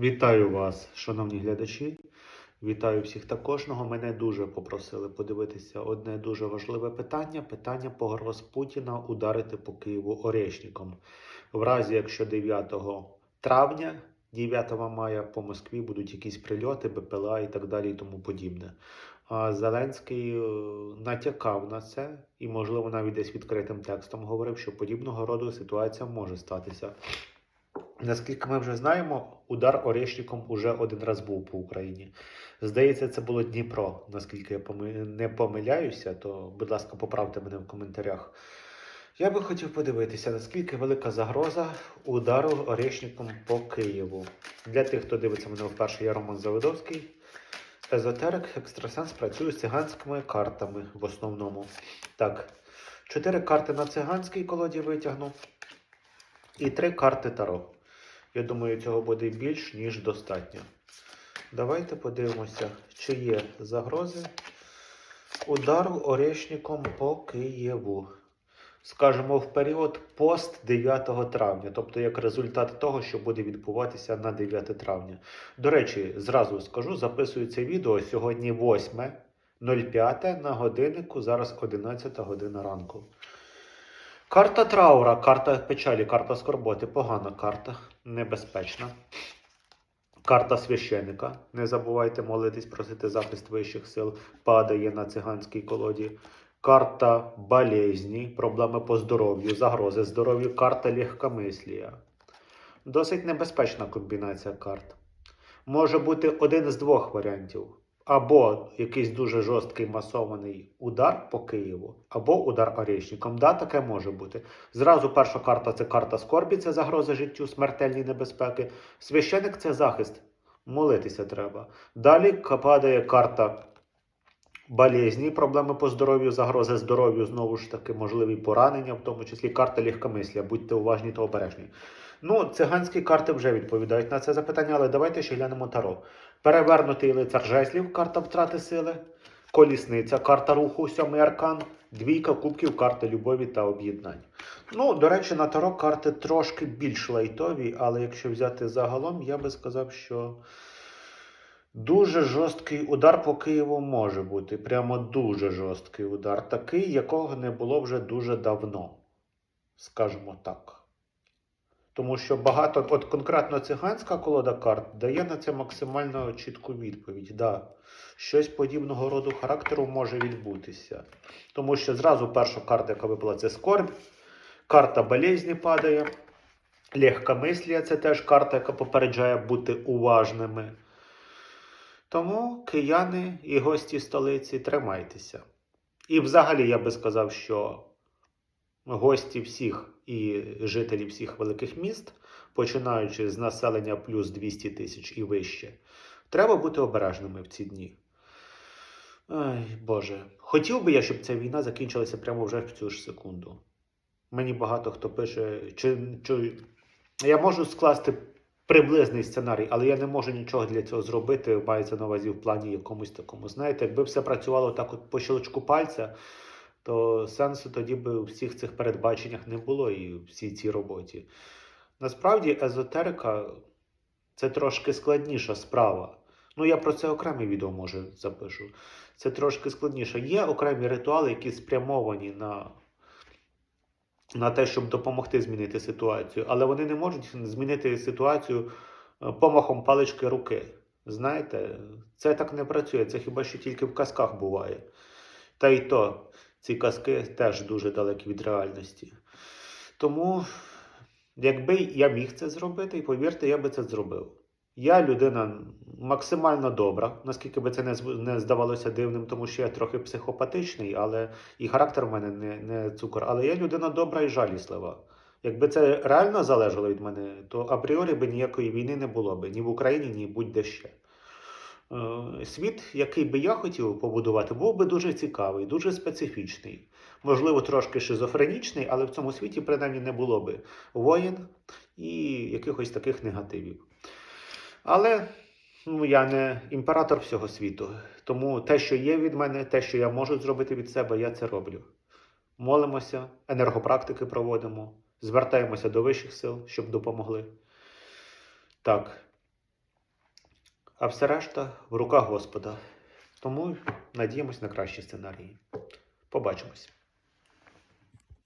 Вітаю вас, шановні глядачі. Вітаю всіх та кожного. Мене дуже попросили подивитися одне дуже важливе питання: питання погроз Путіна ударити по Києву орешником. В разі, якщо 9 травня, 9 мая по Москві будуть якісь прильоти, БПЛА і так далі, і тому подібне. А Зеленський е, натякав на це і, можливо, навіть десь відкритим текстом говорив, що подібного роду ситуація може статися. Наскільки ми вже знаємо, удар Орешником уже один раз був по Україні. Здається, це було Дніпро. Наскільки я не помиляюся, то, будь ласка, поправте мене в коментарях. Я би хотів подивитися, наскільки велика загроза удару Орешником по Києву. Для тих, хто дивиться мене вперше, я Роман Заводовський. Езотерик, екстрасенс працює з циганськими картами в основному. Так, чотири карти на циганській колоді витягну і три карти Таро. Я думаю, цього буде більш ніж достатньо. Давайте подивимося, чи є загрози удару орешником по Києву. Скажемо, в період пост 9 травня, тобто як результат того, що буде відбуватися на 9 травня. До речі, зразу скажу, записую це відео сьогодні 8.05 на годиннику, зараз 11 година ранку. Карта траура, карта печалі, карта скорботи, погана карта, небезпечна. Карта священика. Не забувайте молитись, просити захист вищих сил, падає на циганській колоді. Карта болезні, проблеми по здоров'ю, загрози здоров'ю, карта легкомислія. Досить небезпечна комбінація карт. Може бути один з двох варіантів. Або якийсь дуже жорсткий масований удар по Києву, або удар орешником. Да, таке може бути. Зразу перша карта це карта скорбі, це загроза життю, смертельні небезпеки. Священик це захист. Молитися треба. Далі падає карта болезні, проблеми по здоров'ю, загрози здоров'ю, знову ж таки, можливі поранення, в тому числі карта легкомислія. Будьте уважні та обережні. Ну, циганські карти вже відповідають на це запитання, але давайте ще глянемо таро. Перевернутий лицар жезлів, карта втрати сили, колісниця, карта руху, сьомий аркан, двійка кубків, карта любові та об'єднань. Ну, до речі, на таро карти трошки більш лайтові, але якщо взяти загалом, я би сказав, що дуже жорсткий удар по Києву може бути. Прямо дуже жорсткий удар. Такий, якого не було вже дуже давно. Скажімо так. Тому що багато, от конкретно циганська колода карт дає на це максимально чітку відповідь. Да, щось подібного роду характеру може відбутися. Тому що зразу перша карта, яка випала, це скорбь, карта болезні падає, легкомислія це теж карта, яка попереджає бути уважними. Тому кияни і гості столиці, тримайтеся. І взагалі я би сказав, що гості всіх і жителі всіх великих міст, починаючи з населення плюс 200 тисяч і вище, треба бути обережними в ці дні. Ай, Боже, хотів би я, щоб ця війна закінчилася прямо вже в цю ж секунду. Мені багато хто пише, чи, чи я можу скласти приблизний сценарій, але я не можу нічого для цього зробити. Мається на увазі в плані якомусь такому. Знаєте, якби все працювало так, от по щелчку пальця, то сенсу тоді би у всіх цих передбаченнях не було і в всій цій роботі. Насправді, езотерика це трошки складніша справа. Ну, я про це окреме відео може запишу. Це трошки складніше. Є окремі ритуали, які спрямовані на, на те, щоб допомогти змінити ситуацію, але вони не можуть змінити ситуацію е, помахом палички руки. Знаєте, це так не працює. Це хіба що тільки в казках буває. Та й то ці казки теж дуже далекі від реальності. Тому, якби я міг це зробити, і повірте, я би це зробив. Я людина максимально добра, наскільки би це не, здавалося дивним, тому що я трохи психопатичний, але і характер в мене не, не цукор. Але я людина добра і жаліслива. Якби це реально залежало від мене, то апріорі би ніякої війни не було би ні в Україні, ні будь-де ще. Е, Світ, який би я хотів побудувати, був би дуже цікавий, дуже специфічний. Можливо, трошки шизофренічний, але в цьому світі принаймні не було би воєн і якихось таких негативів. Але ну, я не імператор всього світу. Тому те, що є від мене, те, що я можу зробити від себе, я це роблю. Молимося, енергопрактики проводимо, звертаємося до вищих сил, щоб допомогли. Так. А все решта в руках Господа. Тому надіємось на кращі сценарії. Побачимось.